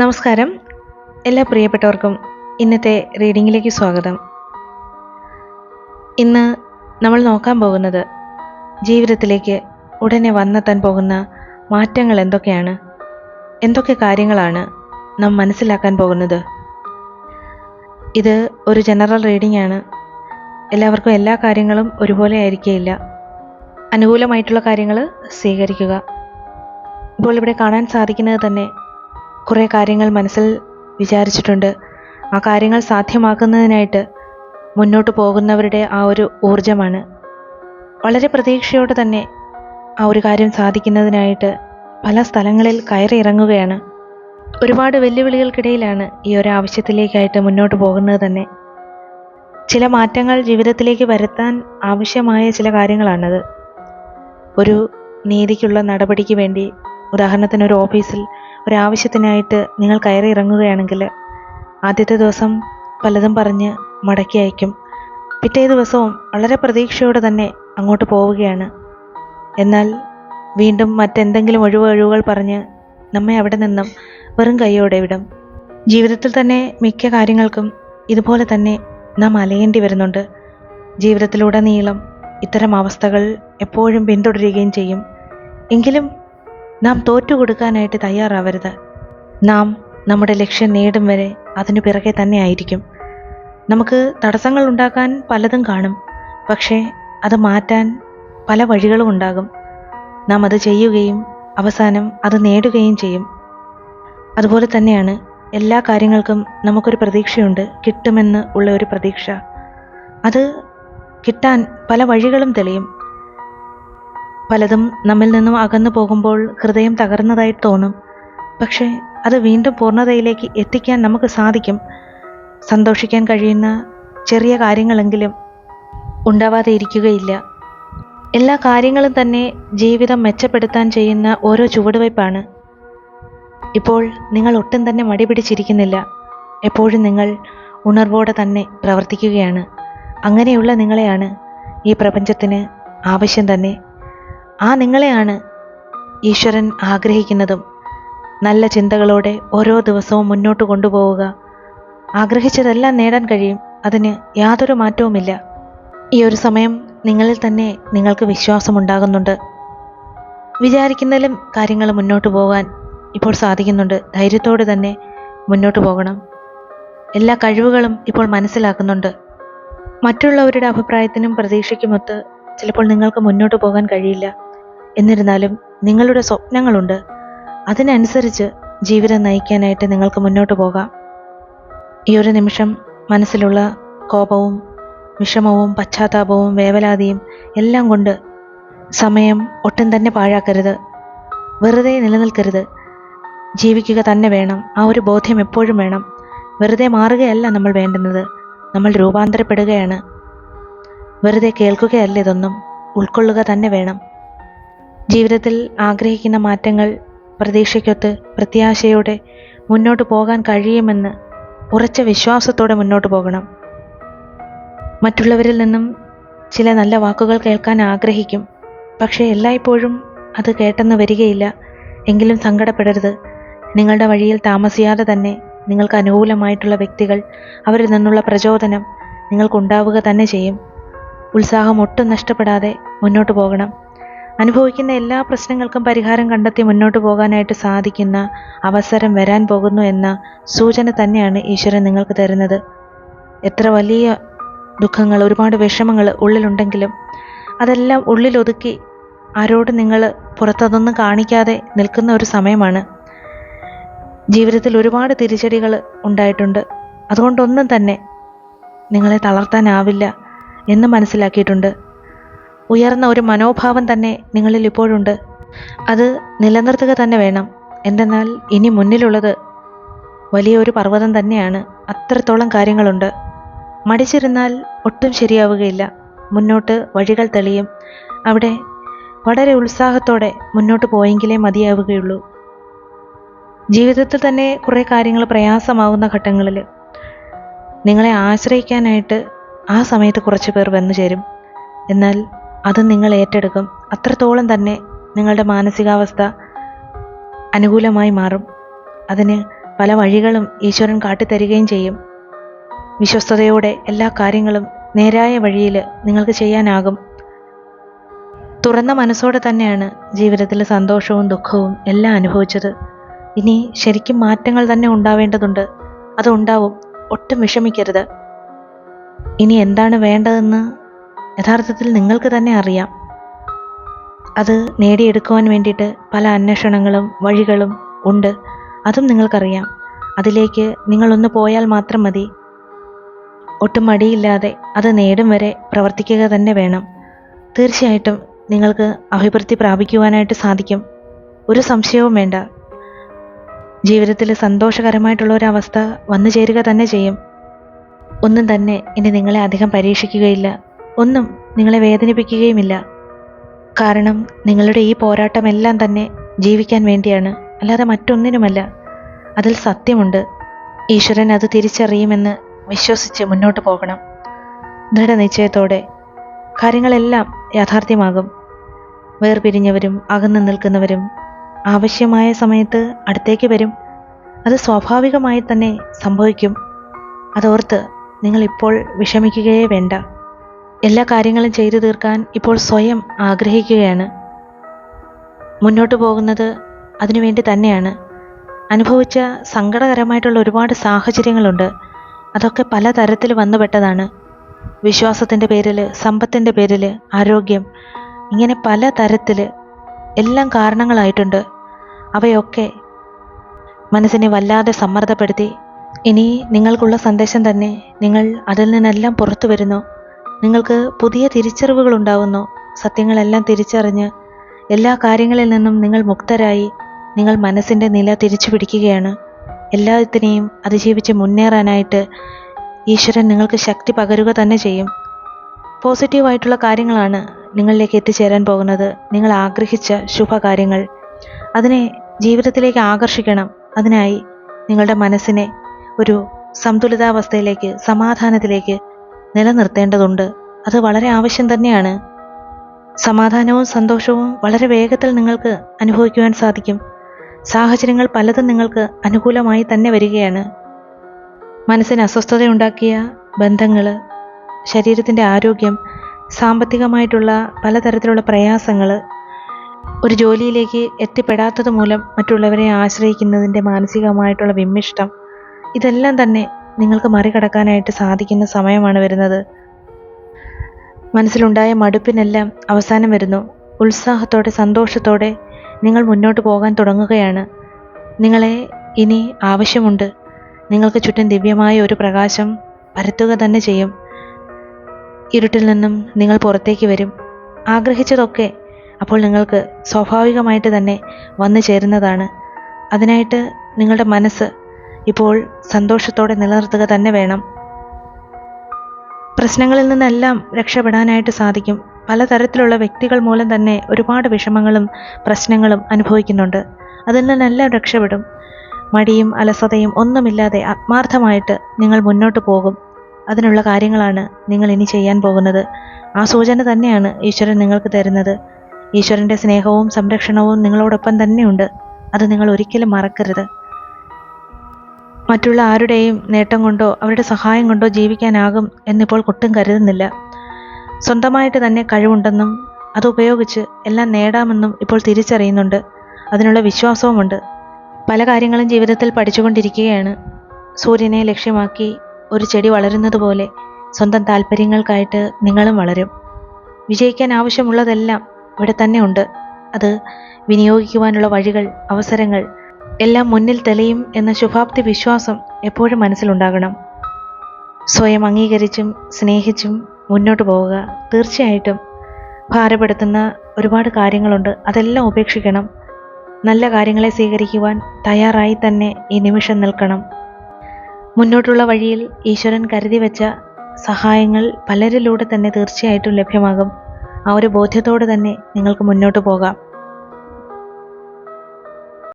നമസ്കാരം. എല്ലാ പ്രിയപ്പെട്ടവർക്കും ഇന്നത്തെ റീഡിങ്ങിലേക്ക് സ്വാഗതം. ഇന്ന് നമ്മൾ നോക്കാൻ പോകുന്നത് ജീവിതത്തിലേക്ക് ഉടനെ വന്നെത്താൻ പോകുന്ന മാറ്റങ്ങൾ എന്തൊക്കെയാണ്? എന്തൊക്കെ കാര്യങ്ങളാണ് നാം മനസ്സിലാക്കാൻ പോകുന്നത്? ഇത് ഒരു ജനറൽ റീഡിംഗ് ആണ് എല്ലാവർക്കും എല്ലാ കാര്യങ്ങളും ഒരുപോലെ ആയിരിക്കില്ല അനുകൂലമായിട്ടുള്ള കാര്യങ്ങൾ സ്വീകരിക്കുക. ഇപ്പോൾ ഇവിടെ കാണാൻ സാധിക്കുന്നത് തന്നെ കുറേ കാര്യങ്ങൾ മനസ്സിൽ വിചാരിച്ചിട്ടുണ്ട്. ആ കാര്യങ്ങൾ സാധ്യമാക്കുന്നതിനായിട്ട് മുന്നോട്ട് പോകുന്നവരുടെ ആ ഒരു ഊർജമാണ് വളരെ പ്രതീക്ഷയോടെ തന്നെ ആ ഒരു കാര്യം സാധിക്കുന്നതിനായിട്ട് പല സ്ഥലങ്ങളിൽ കയറി ഇറങ്ങുകയാണ്. ഒരുപാട് വെല്ലുവിളികൾക്കിടയിലാണ് ഈ ഒരു ആവശ്യത്തിലേക്കായിട്ട് മുന്നോട്ട് പോകുന്നത് തന്നെ. ചില മാറ്റങ്ങൾ ജീവിതത്തിലേക്ക് വരുത്താൻ ആവശ്യമായ ചില കാര്യങ്ങളാണത്. ഒരു നീതിക്കുള്ള നടപടിക്ക് വേണ്ടി ഉദാഹരണത്തിന് ഒരു ഓഫീസിൽ ഒരാവശ്യത്തിനായിട്ട് നിങ്ങൾ കയറി ഇറങ്ങുകയാണെങ്കിൽ ആദ്യത്തെ ദിവസം പലതും പറഞ്ഞ് മടക്കി അയക്കും. പിറ്റേ ദിവസവും വളരെ പ്രതീക്ഷയോടെ തന്നെ അങ്ങോട്ട് പോവുകയാണ്. എന്നാൽ വീണ്ടും മറ്റെന്തെങ്കിലും ഒഴിവ് ഒഴിവുകൾ പറഞ്ഞ് നമ്മെ അവിടെ നിന്നും വെറും കൈയോടെ വിടും. ജീവിതത്തിൽ തന്നെ മിക്ക കാര്യങ്ങൾക്കും ഇതുപോലെ തന്നെ നാം അലയേണ്ടി വരുന്നുണ്ട്. ജീവിതത്തിലുടനീളം ഇത്തരം അവസ്ഥകൾ എപ്പോഴും പിന്തുടരുകയും ചെയ്യും. എങ്കിലും നാം തോറ്റു കൊടുക്കാനായിട്ട് തയ്യാറാവരുത്. നാം നമ്മുടെ ലക്ഷ്യം നേടും വരെ അതിനു പിറകെ തന്നെ ആയിരിക്കും. നമുക്ക് തടസ്സങ്ങൾ ഉണ്ടാക്കാൻ പലതും കാണും. പക്ഷേ അത് മാറ്റാൻ പല വഴികളും ഉണ്ടാകും. നാം അത് ചെയ്യുകയും അവസാനം അത് നേടുകയും ചെയ്യും. അതുപോലെ തന്നെയാണ് എല്ലാ കാര്യങ്ങൾക്കും നമുക്കൊരു പ്രതീക്ഷയുണ്ട്. കിട്ടുമെന്ന് ഉള്ള ഒരു പ്രതീക്ഷ. അത് കിട്ടാൻ പല വഴികളും തെളിയും. പലതും നമ്മിൽ നിന്നും അകന്നു പോകുമ്പോൾ ഹൃദയം തകർന്നതായി തോന്നും. പക്ഷേ അത് വീണ്ടും പൂർണതയിലേക്ക് എത്തിക്കാൻ നമുക്ക് സാധിക്കും. സന്തോഷിക്കാൻ കഴിയുന്ന ചെറിയ കാര്യങ്ങളെങ്കിലും ഉണ്ടാവാതെ ഇരിക്കുകയില്ല. എല്ലാ കാര്യങ്ങളും തന്നെ ജീവിതം മെച്ചപ്പെടുത്താൻ ചെയ്യുന്ന ഓരോ ചുവടുവയ്പ്പാണ് ഇപ്പോൾ നിങ്ങൾ ഒട്ടും തന്നെ മടി പിടിച്ചിരിക്കുന്നില്ല. എപ്പോഴും നിങ്ങൾ ഉണർവോടെ തന്നെ പ്രവർത്തിക്കുകയാണ്. അങ്ങനെയുള്ള നിങ്ങളെയാണ് ഈ പ്രപഞ്ചത്തിന് ആവശ്യം തന്നെ ആ നിങ്ങളെയാണ് ഈശ്വരൻ ആഗ്രഹിക്കുന്നതും നല്ല ചിന്തകളോടെ ഓരോ ദിവസവും മുന്നോട്ട് കൊണ്ടുപോവുക. ആഗ്രഹിച്ചതെല്ലാം നേടാൻ കഴിയും. അതിന് യാതൊരു മാറ്റവുമില്ല. ഈ ഒരു സമയം നിങ്ങളിൽ തന്നെ നിങ്ങൾക്ക് വിശ്വാസമുണ്ടാകുന്നുണ്ട്. വിചാരിക്കുന്നതിലും കാര്യങ്ങൾ മുന്നോട്ട് പോകാൻ ഇപ്പോൾ സാധിക്കുന്നുണ്ട്. ധൈര്യത്തോടെ തന്നെ മുന്നോട്ട് പോകണം. എല്ലാ കഴിവുകളും ഇപ്പോൾ മനസ്സിലാക്കുന്നുണ്ട്. മറ്റുള്ളവരുടെ അഭിപ്രായത്തിനും പ്രതീക്ഷയ്ക്കുമൊത്ത് ചിലപ്പോൾ നിങ്ങൾക്ക് മുന്നോട്ട് പോകാൻ കഴിയില്ല. എന്നിരുന്നാലും നിങ്ങളുടെ സ്വപ്നങ്ങളുണ്ട്. അതിനനുസരിച്ച് ജീവിതം നയിക്കാനായിട്ട് നിങ്ങൾക്ക് മുന്നോട്ട് പോകാം. ഈ ഒരു നിമിഷം മനസ്സിലുള്ള കോപവും വിഷമവും പശ്ചാത്താപവും വേവലാതിയും എല്ലാം കൊണ്ട് സമയം ഒട്ടും തന്നെ പാഴാക്കരുത്. വെറുതെ നിലനിൽക്കരുത്. ജീവിക്കുക തന്നെ വേണം. ആ ഒരു ബോധ്യം എപ്പോഴും വേണം. വെറുതെ മാറുകയല്ല നമ്മൾ വേണ്ടുന്നത്. നമ്മൾ രൂപാന്തരപ്പെടുകയാണ്. വെറുതെ കേൾക്കുകയല്ല ഇതൊന്നും. ഉൾക്കൊള്ളുക തന്നെ വേണം. ജീവിതത്തിൽ ആഗ്രഹിക്കുന്ന മാറ്റങ്ങൾ പ്രതീക്ഷയ്ക്കൊത്ത് പ്രത്യാശയോടെ മുന്നോട്ട് പോകാൻ കഴിയുമെന്ന് ഉറച്ച വിശ്വാസത്തോടെ മുന്നോട്ട് പോകണം. മറ്റുള്ളവരിൽ നിന്നും ചില നല്ല വാക്കുകൾ കേൾക്കാൻ ആഗ്രഹിക്കും. പക്ഷേ എല്ലായ്പ്പോഴും അത് കേട്ടെന്ന് വരികയില്ല. എങ്കിലും സങ്കടപ്പെടരുത്. നിങ്ങളുടെ വഴിയിൽ താമസിയാതെ തന്നെ നിങ്ങൾക്ക് അനുകൂലമായിട്ടുള്ള വ്യക്തികൾ അവരിൽ നിന്നുള്ള പ്രചോദനം നിങ്ങൾക്കുണ്ടാവുക തന്നെ ചെയ്യും. ഉത്സാഹം ഒട്ടും നഷ്ടപ്പെടാതെ മുന്നോട്ട് പോകണം. അനുഭവിക്കുന്ന എല്ലാ പ്രശ്നങ്ങൾക്കും പരിഹാരം കണ്ടെത്തി മുന്നോട്ട് പോകാനായിട്ട് സാധിക്കുന്ന അവസരം വരാൻ പോകുന്നു എന്ന സൂചന തന്നെയാണ് ഈശ്വരൻ നിങ്ങൾക്ക് തരുന്നത്. എത്ര വലിയ ദുഃഖങ്ങൾ ഒരുപാട് വിഷമങ്ങൾ ഉള്ളിലുണ്ടെങ്കിലും അതെല്ലാം ഉള്ളിലൊതുക്കി ആരോട് നിങ്ങൾ പുറത്തതൊന്നും കാണിക്കാതെ നിൽക്കുന്ന ഒരു സമയമാണ്. ജീവിതത്തിൽ ഒരുപാട് തിരിച്ചടികൾ ഉണ്ടായിട്ടുണ്ട്. അതുകൊണ്ടൊന്നും തന്നെ നിങ്ങളെ തളർത്താനാവില്ല എന്ന് മനസ്സിലാക്കിയിട്ടുണ്ട്. ഉയർന്ന ഒരു മനോഭാവം തന്നെ നിങ്ങളിൽ ഇപ്പോഴുണ്ട്. അത് നിലനിർത്തുക തന്നെ വേണം. എന്തെന്നാൽ ഇനി മുന്നിലുള്ളത് വലിയൊരു പർവതം തന്നെയാണ്. അത്രത്തോളം കാര്യങ്ങളുണ്ട്. മടിച്ചിരുന്നാൽ ഒട്ടും ശരിയാവുകയില്ല. മുന്നോട്ട് വഴികൾ തെളിയും. അവിടെ വളരെ ഉത്സാഹത്തോടെ മുന്നോട്ട് പോയെങ്കിലേ മതിയാവുകയുള്ളൂ. ജീവിതത്തിൽ തന്നെ കുറേ കാര്യങ്ങൾ പ്രയാസമാവുന്ന ഘട്ടങ്ങളിൽ നിങ്ങളെ ആശ്രയിക്കാനായിട്ട് ആ സമയത്ത് കുറച്ച് പേർ വന്നു ചേരും. എന്നാൽ അത് നിങ്ങൾ ഏറ്റെടുക്കും. അത്രത്തോളം തന്നെ നിങ്ങളുടെ മാനസികാവസ്ഥ അനുകൂലമായി മാറും. അതിന് പല വഴികളും ഈശ്വരൻ കാട്ടിത്തരികയും ചെയ്യും. വിശ്വസ്തയോടെ എല്ലാ കാര്യങ്ങളും നേരായ വഴിയിൽ നിങ്ങൾക്ക് ചെയ്യാനാകും. തുറന്ന മനസ്സോടെ തന്നെയാണ് ജീവിതത്തിൽ സന്തോഷവും ദുഃഖവും എല്ലാം അനുഭവിച്ചത്. ഇനി ശരിക്കും മാറ്റങ്ങൾ തന്നെ ഉണ്ടാവേണ്ടതുണ്ട്. അതുണ്ടാവും ഒട്ടും വിഷമിക്കരുത്. ഇനി എന്താണ് വേണ്ടതെന്ന് യഥാർത്ഥത്തിൽ നിങ്ങൾക്ക് തന്നെ അറിയാം. അത് നേടിയെടുക്കുവാൻ വേണ്ടിയിട്ട് പല അന്വേഷണങ്ങളും വഴികളും ഉണ്ട്. അതും നിങ്ങൾക്കറിയാം. അതിലേക്ക് നിങ്ങളൊന്ന് പോയാൽ മാത്രം മതി. ഒട്ടും മടിയില്ലാതെ അത് നേടും വരെ പ്രവർത്തിക്കുക തന്നെ വേണം. തീർച്ചയായിട്ടും നിങ്ങൾക്ക് അഭിവൃദ്ധി പ്രാപിക്കുവാനായിട്ട് സാധിക്കും. ഒരു സംശയവും വേണ്ട. ജീവിതത്തിൽ സന്തോഷകരമായിട്ടുള്ള ഒരവസ്ഥ വന്നു ചേരുക തന്നെ ചെയ്യും. ഒന്നും തന്നെ ഇനി നിങ്ങളെ അധികം പരീക്ഷിക്കുകയില്ല. ഒന്നും നിങ്ങളെ വേദനിപ്പിക്കുകയുമില്ല. കാരണം നിങ്ങളുടെ ഈ പോരാട്ടമെല്ലാം തന്നെ ജീവിക്കാൻ വേണ്ടിയാണ് അല്ലാതെ മറ്റൊന്നിനുമല്ല. അതിൽ സത്യമുണ്ട്. ഈശ്വരൻ അത് തിരിച്ചറിയുമെന്ന് വിശ്വസിച്ച് മുന്നോട്ട് പോകണം. ദൃഢനിശ്ചയത്തോടെ കാര്യങ്ങളെല്ലാം യാഥാർത്ഥ്യമാകും. വേർപിരിഞ്ഞവരും അകന്നു നിൽക്കുന്നവരും ആവശ്യമായ സമയത്ത് അടുത്തേക്ക് വരും. അത് സ്വാഭാവികമായി തന്നെ സംഭവിക്കും. അതോർത്ത് നിങ്ങളിപ്പോൾ വിഷമിക്കുകയേ വേണ്ട. എല്ലാ കാര്യങ്ങളും ചെയ്തു തീർക്കാൻ ഇപ്പോൾ സ്വയം ആഗ്രഹിക്കുകയാണ്. മുന്നോട്ട് പോകുന്നത് അതിനുവേണ്ടി തന്നെയാണ്. അനുഭവിച്ച സങ്കടകരമായിട്ടുള്ള ഒരുപാട് സാഹചര്യങ്ങളുണ്ട്. അതൊക്കെ പലതരത്തിൽ വന്നുപെട്ടതാണ് വിശ്വാസത്തിന്റെ പേരിൽ സമ്പത്തിന്റെ പേരിൽ ആരോഗ്യം ഇങ്ങനെ പല തരത്തിൽ എല്ലാം കാരണങ്ങളായിട്ടുണ്ട്. അവയൊക്കെ മനസ്സിനെ വല്ലാതെ സമ്മർദ്ദപ്പെടുത്തി. ഇനി നിങ്ങൾക്കുള്ള സന്ദേശം തന്നെ നിങ്ങൾ അതിൽ നിന്നെല്ലാം പുറത്തു വരുന്നു. നിങ്ങൾക്ക് പുതിയ തിരിച്ചറിവുകൾ ഉണ്ടാവുന്നു സത്യങ്ങളെല്ലാം തിരിച്ചറിഞ്ഞ് എല്ലാ കാര്യങ്ങളിൽ നിന്നും നിങ്ങൾ മുക്തരായി നിങ്ങൾ മനസ്സിന്റെ നില തിരിച്ചു പിടിക്കുകയാണ്. എല്ലാത്തിനെയും അതിജീവിച്ച് മുന്നേറാനായിട്ട് ഈശ്വരൻ നിങ്ങൾക്ക് ശക്തി പകരുക തന്നെ ചെയ്യും. പോസിറ്റീവായിട്ടുള്ള കാര്യങ്ങളാണ് നിങ്ങളിലേക്ക് എത്തിച്ചേരാൻ പോകുന്നത്. നിങ്ങൾ ആഗ്രഹിച്ച ശുഭകാര്യങ്ങൾ. അതിനെ ജീവിതത്തിലേക്ക് ആകർഷിക്കണം. അതിനായി നിങ്ങളുടെ മനസ്സിനെ ഒരു സന്തുലിതാവസ്ഥയിലേക്ക് സമാധാനത്തിലേക്ക് നിലനിർത്തേണ്ടതുണ്ട്. അത് വളരെ ആവശ്യം തന്നെയാണ്. സമാധാനവും സന്തോഷവും വളരെ വേഗത്തിൽ നിങ്ങൾക്ക് അനുഭവിക്കുവാൻ സാധിക്കും. സാഹചര്യങ്ങൾ പലതും നിങ്ങൾക്ക് അനുകൂലമായി തന്നെ വരികയാണ്. മനസ്സിന് അസ്വസ്ഥതയുണ്ടാക്കിയ ബന്ധങ്ങൾ ശരീരത്തിന്റെ ആരോഗ്യം സാമ്പത്തികമായിട്ടുള്ള പലതരത്തിലുള്ള പ്രയാസങ്ങൾ ഒരു ജോലിയിലേക്ക് എത്തിപ്പെടാത്തത് മൂലം മറ്റുള്ളവരെ ആശ്രയിക്കുന്നതിന്റെ മാനസികമായിട്ടുള്ള വിമ്മിഷ്ടം ഇതെല്ലാം തന്നെ നിങ്ങൾക്ക് മറികടക്കാനായിട്ട് സാധിക്കുന്ന സമയമാണ് വരുന്നത്. മനസ്സിലുണ്ടായ മടുപ്പിനെല്ലാം അവസാനം വരുന്നു. ഉത്സാഹത്തോടെ സന്തോഷത്തോടെ നിങ്ങൾ മുന്നോട്ട് പോകാൻ തുടങ്ങുകയാണ്. നിങ്ങളെ ഇനി ആവശ്യമുണ്ട്. നിങ്ങൾക്ക് ചുറ്റും ദിവ്യമായ ഒരു പ്രകാശം പരത്തുക തന്നെ ചെയ്യും. ഇരുട്ടിൽ നിന്നും നിങ്ങൾ പുറത്തേക്ക് വരും. ആഗ്രഹിച്ചതൊക്കെ അപ്പോൾ നിങ്ങൾക്ക് സ്വാഭാവികമായിട്ട് തന്നെ വന്നു ചേരുന്നതാണ്. അതിനായിട്ട് നിങ്ങളുടെ മനസ്സ് ഇപ്പോൾ സന്തോഷത്തോടെ നിലനിർത്തുക തന്നെ വേണം. പ്രശ്നങ്ങളിൽ നിന്നെല്ലാം രക്ഷപ്പെടാനായിട്ട് സാധിക്കും. പലതരത്തിലുള്ള വ്യക്തികൾ മൂലം തന്നെ ഒരുപാട് വിഷമങ്ങളും പ്രശ്നങ്ങളും അനുഭവിക്കുന്നുണ്ട്. അതിൽ നിന്നെല്ലാം രക്ഷപ്പെടും. മടിയും അലസതയും ഒന്നുമില്ലാതെ ആത്മാർത്ഥമായിട്ട് നിങ്ങൾ മുന്നോട്ട് പോകും. അതിനുള്ള കാര്യങ്ങളാണ് നിങ്ങൾ ഇനി ചെയ്യാൻ പോകുന്നത്. ആ സൂചന തന്നെയാണ് ഈശ്വരൻ നിങ്ങൾക്ക് തരുന്നത്. ഈശ്വരന്റെ സ്നേഹവും സംരക്ഷണവും നിങ്ങളോടൊപ്പം തന്നെയുണ്ട്. അത് നിങ്ങൾ ഒരിക്കലും മറക്കരുത്. മറ്റുള്ള ആരുടെയും നേട്ടം കൊണ്ടോ അവരുടെ സഹായം കൊണ്ടോ ജീവിക്കാനാകും എന്നിപ്പോൾ ഒട്ടും കരുതുന്നില്ല. സ്വന്തമായിട്ട് തന്നെ കഴിവുണ്ടെന്നും അത് ഉപയോഗിച്ച് എല്ലാം നേടാമെന്നും ഇപ്പോൾ തിരിച്ചറിയുന്നുണ്ട്. അതിനുള്ള വിശ്വാസവുമുണ്ട്. പല കാര്യങ്ങളും ജീവിതത്തിൽ പഠിച്ചുകൊണ്ടിരിക്കുകയാണ്. സൂര്യനെ ലക്ഷ്യമാക്കി ഒരു ചെടി വളരുന്നത് പോലെ സ്വന്തം താല്പര്യങ്ങൾക്കായിട്ട് നിങ്ങളും വളരും. വിജയിക്കാൻ ആവശ്യമുള്ളതെല്ലാം ഇവിടെ തന്നെ ഉണ്ട്. അത് വിനിയോഗിക്കുവാനുള്ള വഴികൾ അവസരങ്ങൾ എല്ലാം മുന്നിൽ തെളിയും എന്ന ശുഭാപ്തി വിശ്വാസം എപ്പോഴും മനസ്സിലുണ്ടാകണം. സ്വയം അംഗീകരിച്ചും സ്നേഹിച്ചും മുന്നോട്ട് പോവുക തീർച്ചയായിട്ടും ഭാരപ്പെടുത്തുന്ന ഒരുപാട് കാര്യങ്ങളുണ്ട്. അതെല്ലാം ഉപേക്ഷിക്കണം. നല്ല കാര്യങ്ങളെ സ്വീകരിക്കുവാൻ തയ്യാറായി തന്നെ ഈ നിമിഷം നിൽക്കണം. മുന്നോട്ടുള്ള വഴിയിൽ ഈശ്വരൻ കരുതി വെച്ച സഹായങ്ങൾ പലരിലൂടെ തന്നെ തീർച്ചയായിട്ടും ലഭ്യമാകും. ആ ഒരു ബോധ്യത്തോടെ തന്നെ നിങ്ങൾക്ക് മുന്നോട്ട് പോകാം.